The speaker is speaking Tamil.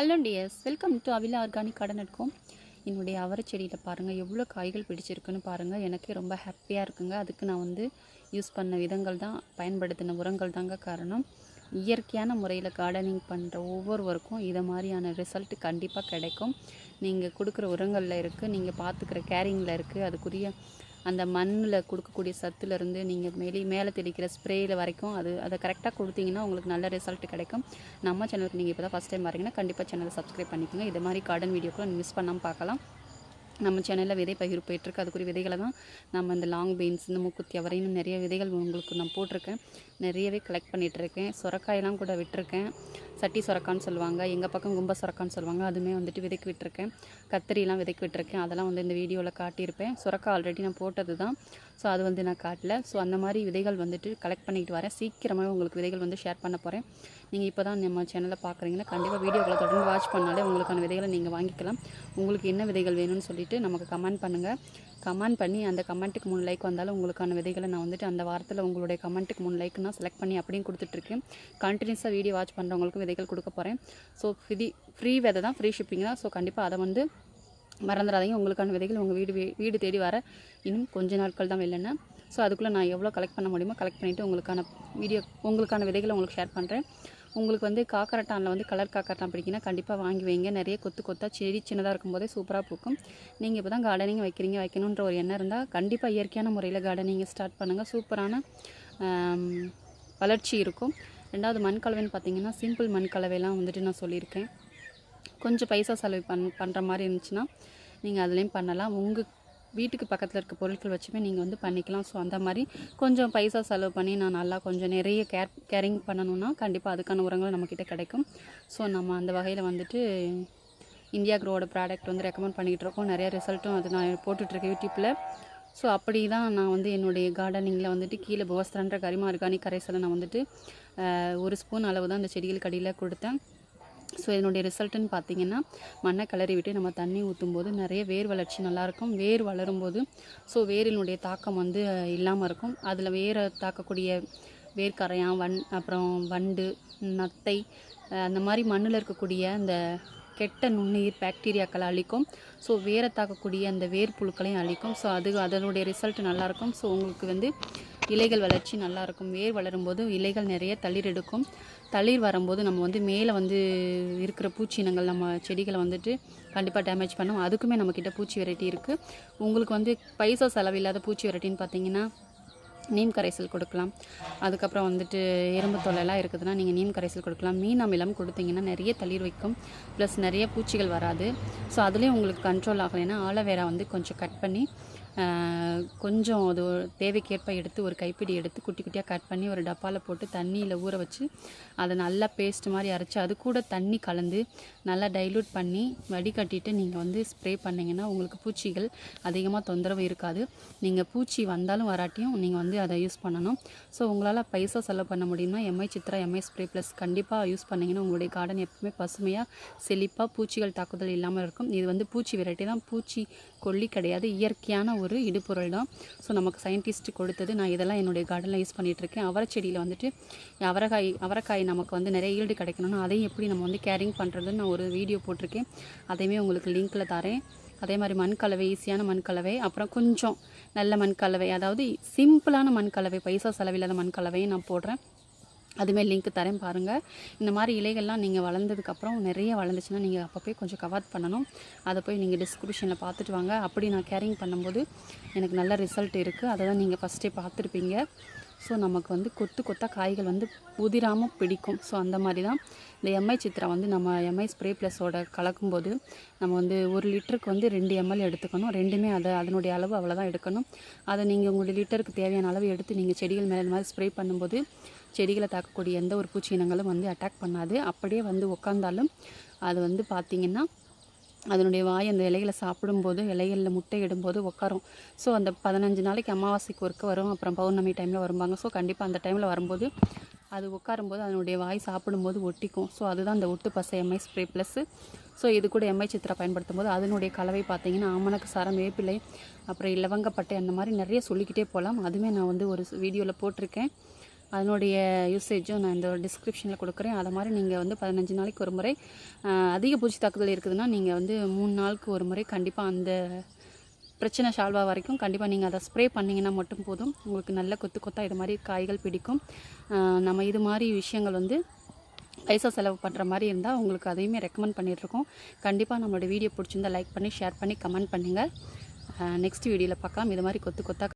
ஹலோ டியர்ஸ் வெல்கம் டு அவிலா ஆர்கானிக் கடன் எடுக்கும் என்னுடைய அவரை செடியில் பாருங்கள் எவ்வளோ காய்கள் பிடிச்சிருக்குன்னு பாருங்கள் எனக்கே ரொம்ப ஹாப்பியாக இருக்குங்க. அதுக்கு நான் வந்து யூஸ் பண்ண விதங்கள் தான் பயன்படுத்தின உரங்கள் தாங்க காரணம். இயற்கையான முறையில் கார்டனிங் பண்ணுற ஒவ்வொருவருக்கும் இதை மாதிரியான ரிசல்ட் கண்டிப்பாக கிடைக்கும். நீங்கள் கொடுக்குற உரங்களில் இருக்குது நீங்கள் பார்த்துக்கிற கேரிங்கில் இருக்குது அதுக்குரிய அந்த மண்ணில் கொடுக்கக்கூடிய சத்துலேருந்து நீங்கள் மேலே மேலே தெளிக்கிற ஸ்ப்ரேயில் வரைக்கும் அது அதை கரெக்டாக கொடுத்தீங்கன்னா உங்களுக்கு நல்ல ரிசல்ட் கிடைக்கும். நம்ம சேனலுக்கு நீங்கள் இப்போ தான் ஃபஸ்ட் டைம் வரீங்கன்னா கண்டிப்பாக சேனலை சப்ஸ்கிரைப் பண்ணிக்கோங்க. இது மாதிரி கார்டன் வீடியோக்களை மிஸ் பண்ணாமல் பார்க்கலாம். நம்ம சேனலில் விதை பகிர் போயிட்டுருக்கு. அதுக்குரிய விதைகளை தான் நம்ம இந்த லாங் பீன்ஸ் இந்த மூக்குத்தி அவரையும் நிறைய விதைகள் உங்களுக்கு நான் போட்டிருக்கேன். நிறையவே கலெக்ட் பண்ணிகிட்ருக்கேன் சுரக்காயெல்லாம் கூட விட்டிருக்கேன். சட்டி சுரக்கான்னு சொல்லுவாங்க. எங்கள் பக்கம் கும்ப சுரக்கான்னு சொல்லுவாங்க. அதுவுமே வந்துட்டு விதைக்கு விட்டுருக்கேன். கத்திரிலாம் விதைக்கு விட்டுருக்கேன். அதெல்லாம் வந்து இந்த வீடியோவில் காட்டியிருப்பேன். சுரக்காய் ஆல்ரெடி நான் போட்டது தான். ஸோ அது வந்து நான் காட்டல. ஸோ அந்த மாதிரி விதைகள் வந்துட்டு கலெக்ட் பண்ணிக்கிட்டு வரேன். சீக்கிரமாக உங்களுக்கு விதைகள் வந்து ஷேர் பண்ண போகிறேன் நீங்கள் இப்போ தான் நம்ம சேனலை பார்க்குறீங்கன்னா கண்டிப்பாக வீடியோக்களை தொடர்ந்து வாட்ச் பண்ணாலே உங்களுக்கான விதைகளை நீங்கள் வாங்கிக்கலாம். உங்களுக்கு என்ன விதைகள் வேணும்னு சொல்லிட்டு நமக்கு கமெண்ட் பண்ணுங்கள் கமெண்ட் பண்ணி அந்த கமெண்ட்டுக்கு மூணு லைக் வந்தாலும் உங்களுக்கான விதைகளை நான் வந்துட்டு அந்த வாரத்தில் உங்களுடைய கமெண்ட்டுக்கு மூணு லைக் நான் செலக்ட் பண்ணி அப்படியும் கொடுத்துட்ருக்கேன். கண்டினியூஸாக வீடியோ வாட்ச் பண்ணுறவங்களுக்கும் விதைகள் கொடுக்க போகிறேன் ஸோ ஃபிதி ஃப்ரீ விதை தான் ஃப்ரீ ஷிப்பிங் தான். ஸோ கண்டிப்பாக அதை வந்து மறந்துடாதீங்க. உங்களுக்கான விதைகள் உங்கள் வீடு வீடு தேடி வர இன்னும் கொஞ்ச நாட்கள் தான் இல்லைன்னா ஸோ அதுக்குள்ளே நான் எவ்வளோ கலெக்ட் பண்ண முடியுமோ கலெக்ட் பண்ணிவிட்டு உங்களுக்கான வீடியோ உங்களுக்கான விதைகளை உங்களுக்கு ஷேர் பண்ணுறேன் உங்களுக்கு வந்து காக்கரட்டானில் வந்து கலர் காக்கரட்டான் பிடிக்குன்னா கண்டிப்பாக வாங்கி வைங்க. நிறைய கொத்து கொத்தாக செடி சின்னதாக இருக்கும்போதே சூப்பராக பூக்கும். நீங்கள் இப்போ தான் கார்டனிங் வைக்கிறீங்க வைக்கணுன்ற ஒரு எண்ணம் இருந்தால் கண்டிப்பாக இயற்கையான முறையில் கார்டனிங்கை ஸ்டார்ட் பண்ணுங்கள் சூப்பரான வளர்ச்சி இருக்கும். ரெண்டாவது மண் கலவைன்னு பார்த்தீங்கன்னா சிம்பிள் மண் கலவையெல்லாம் வந்துட்டு நான் சொல்லியிருக்கேன். கொஞ்சம் பைசா செலவு பண் பண்ணுற மாதிரி இருந்துச்சுன்னா நீங்கள் அதுலேயும் பண்ணலாம். உங்கள் வீட்டுக்கு பக்கத்தில் இருக்க பொருட்கள் வச்சுமே நீங்கள் வந்து பண்ணிக்கலாம். ஸோ அந்த மாதிரி கொஞ்சம் பைசா செலவு பண்ணி நான் நல்லா கொஞ்சம் நிறைய கேர் கேரிங் பண்ணணும்னா கண்டிப்பாக அதுக்கான உரங்கள் நம்மக்கிட்ட கிடைக்கும். ஸோ நம்ம அந்த வகையில் வந்துட்டு இந்தியா க்ரோவோட ப்ராடக்ட் வந்து ரெக்கமெண்ட் பண்ணிகிட்டு இருக்கோம். நிறைய ரிசல்ட்டும் அது நான் போட்டுட்ருக்கேன் யூடியூப்பில் ஸோ அப்படி தான் நான் வந்து என்னுடைய கார்டனிங்கில் வந்துட்டு கீழே போஸ்தரன்ற கரிமா ஆர்கானிக் கரைசலை நான் வந்துட்டு ஒரு ஸ்பூன் அளவு தான் அந்த செடிகளுக்கு அடியில் கொடுத்தேன். ஸோ இதனுடைய ரிசல்ட்டுன்னு பார்த்தீங்கன்னா மண்ணை கிளறி விட்டு நம்ம தண்ணி ஊற்றும் போது நிறைய வேர் வளர்ச்சி நல்லாயிருக்கும். வேர் வளரும்போது ஸோ வேரினுடைய தாக்கம் வந்து இல்லாமல் இருக்கும். அதில் வேரை தாக்கக்கூடிய வேர்க்கரையான் வண் அப்புறம் வண்டு நத்தை அந்த மாதிரி மண்ணில் இருக்கக்கூடிய அந்த கெட்ட நுண்ணுயிர் பாக்டீரியாக்களை அழிக்கும். ஸோ வேரை தாக்கக்கூடிய அந்த வேர் புழுக்களையும் அழிக்கும். ஸோ அது அதனுடைய ரிசல்ட் நல்லாயிருக்கும். ஸோ உங்களுக்கு வந்து இலைகள் வளர்ச்சி நல்லாயிருக்கும். வேர் வளரும்போது இலைகள் நிறைய தளிர் எடுக்கும். தளிர் வரும்போது நம்ம வந்து மேலே வந்து இருக்கிற பூச்சினங்கள் நம்ம செடிகளை வந்துட்டு கண்டிப்பாக டேமேஜ் பண்ணும். அதுக்குமே நம்மக்கிட்ட பூச்சி வெரைட்டி இருக்குது உங்களுக்கு வந்து பைசா செலவில்லாத பூச்சி வெரைட்டின்னு பார்த்தீங்கன்னா நீம் கரைசல் கொடுக்கலாம். அதுக்கப்புறம் வந்துட்டு எறும்பு தொலைலாம் இருக்குதுன்னா நீங்கள் நீம் கரைசல் கொடுக்கலாம். மீன் அமிலம் கொடுத்தீங்கன்னா நிறைய தளிர் வைக்கும். ப்ளஸ் நிறைய பூச்சிகள் வராது. ஸோ அதுலேயும் உங்களுக்கு கண்ட்ரோல் ஆகலைன்னா ஆலோவேரா வந்து கொஞ்சம் கட் பண்ணி கொஞ்சம் அது தேவைக்கேற்ப எடுத்து ஒரு கைப்பிடி எடுத்து குட்டி குட்டியாக கட் பண்ணி ஒரு டப்பாவில் போட்டு தண்ணியில் ஊற வச்சு அதை நல்லா பேஸ்ட் மாதிரி அரைச்சி அது கூட தண்ணி கலந்து நல்லா டைலூட் பண்ணி வடிகட்டிட்டு நீங்கள் வந்து ஸ்ப்ரே பண்ணிங்கன்னா உங்களுக்கு பூச்சிகள் அதிகமாக தொந்தரவு இருக்காது. நீங்கள் பூச்சி வந்தாலும் வராட்டியும் நீங்கள் வந்து அதை யூஸ் பண்ணணும். ஸோ உங்களால் பைசா செலவு பண்ண முடியும்னா MI Chitra MI spray plus கண்டிப்பாக யூஸ் பண்ணிங்கன்னா உங்களுடைய கார்டன் எப்பவுமே பசுமையாக செழிப்பாக பூச்சிகள் தாக்குதல் இல்லாமல் இருக்கும். இது வந்து பூச்சி வெரைட்டி தான் பூச்சி கொல்லி கிடையாது. இயற்கையான ஒரு இடுபொருள் தான். ஸோ நமக்கு சயின்டிஸ்ட் கொடுத்தது. நான் இதெல்லாம் என்னுடைய கார்டனில் யூஸ் பண்ணிகிட்டு இருக்கேன் அவரை செடியில் வந்துட்டு அவரைக்காய் அவரைக்காய் நமக்கு வந்து நிறைய ஈல்டு கிடைக்கணும்னா அதையும் எப்படி நம்ம வந்து கேரிங் பண்ணுறதுன்னு நான் ஒரு வீடியோ போட்டிருக்கேன். அதையுமே உங்களுக்கு லிங்க்கில் தரேன். அதே மாதிரி மண் கலவை ஈஸியான மண் கலவை. அப்புறம் கொஞ்சம் நல்ல மண் கலவை. அதாவது சிம்பிளான மண் கலவை பைசா செலவில்லாத மண் கலவையும் நான் போடுறேன். அதுமாரி லிங்க் தரேன் பாருங்கள் இந்த மாதிரி இலைகள்லாம் நீங்கள் வளர்ந்ததுக்கப்புறம் நிறைய வளர்ந்துச்சுன்னா நீங்கள் அப்போ போய் கொஞ்சம் கவர் பண்ணணும். அதை போய் நீங்கள் டிஸ்கிரிப்ஷனில் பார்த்துட்டு வாங்க. அப்படி நான் கேரிங் பண்ணும்போது எனக்கு நல்ல ரிசல்ட் இருக்குது அதை தான் நீங்கள் ஃபஸ்ட்டே பார்த்துருப்பீங்க. ஸோ நமக்கு வந்து கொத்து கொத்தா காய்கள் வந்து உதிராமல் பிடிக்கும். ஸோ அந்த மாதிரி தான் இந்த எம்ஐ சித்ரா வந்து நம்ம எம்ஐ ஸ்ப்ரே ப்ளஸோட கலக்கும்போது நம்ம வந்து ஒரு லிட்டருக்கு வந்து ரெண்டு எம்எல் எடுத்துக்கணும். ரெண்டுமே அதை அதனுடைய அளவு அவ்வளோதான் எடுக்கணும். அதை நீங்கள் உங்களுடைய லிட்டருக்கு தேவையான அளவு எடுத்து நீங்கள் செடிகள் மேலே இந்த மாதிரி ஸ்ப்ரே பண்ணும்போது செடிகளை தாக்கக்கூடிய எந்த ஒரு பூச்சி இனங்களும் வந்து அட்டாக் பண்ணாது. அப்படியே வந்து உக்காந்தாலும் அது வந்து பார்த்திங்கன்னா அதனுடைய வாய் அந்த இலைகளை சாப்பிடும்போது இலைகளில் முட்டை இடும்போது உட்காரும் ஸோ அந்த பதினஞ்சு நாளைக்கு அமாவாசைக்கு ஒருக்க வரும். அப்புறம் பௌர்ணமி டைமில் வருவாங்க ஸோ கண்டிப்பாக அந்த டைமில் வரும்போது அது உட்காரும்போது அதனுடைய வாய் சாப்பிடும்போது ஒட்டிக்கும். ஸோ அதுதான் அந்த ஒட்டு பசை எம்ஐ ஸ்ப்ரே ப்ளஸ்ஸு ஸோ இது கூட எம்ஐ சித்திரா பயன்படுத்தும் போது அதனுடைய கலவை பார்த்தீங்கன்னா ஆமணக்கு சாரம் வேப்பிலை அப்புறம் இலவங்கப்பட்டை அந்த மாதிரி நிறைய சொல்லிக்கிட்டே போகலாம். அதுவுமே நான் வந்து ஒரு வீடியோவில் போட்டிருக்கேன். அதனுடைய யூசேஜும் நான் இந்த டிஸ்கிரிப்ஷனில் கொடுக்குறேன். அதை மாதிரி நீங்கள் வந்து பதினஞ்சு நாளைக்கு ஒரு முறை அதிக பூச்சி தாக்குதல் இருக்குதுன்னா நீங்கள் வந்து மூணு நாளுக்கு ஒரு முறை கண்டிப்பாக அந்த பிரச்சனை சால்வா வரைக்கும் கண்டிப்பாக நீங்கள் அதை ஸ்ப்ரே பண்ணிங்கன்னா மட்டும் போதும். உங்களுக்கு நல்ல கொத்து கொத்தாக இது மாதிரி காய்கள் பிடிக்கும். நம்ம இது மாதிரி விஷயங்கள் வந்து பைசா செலவு பண்ணுற மாதிரி இருந்தால் உங்களுக்கு அதையுமே ரெக்கமெண்ட் பண்ணிகிட்ருக்கோம் கண்டிப்பாக நம்மளோட வீடியோ பிடிச்சிருந்தா லைக் பண்ணி ஷேர் பண்ணி கமெண்ட் பண்ணுங்கள் நெக்ஸ்ட் வீடியோவில் பார்க்கலாம். இது மாதிரி கொத்து கொத்தாக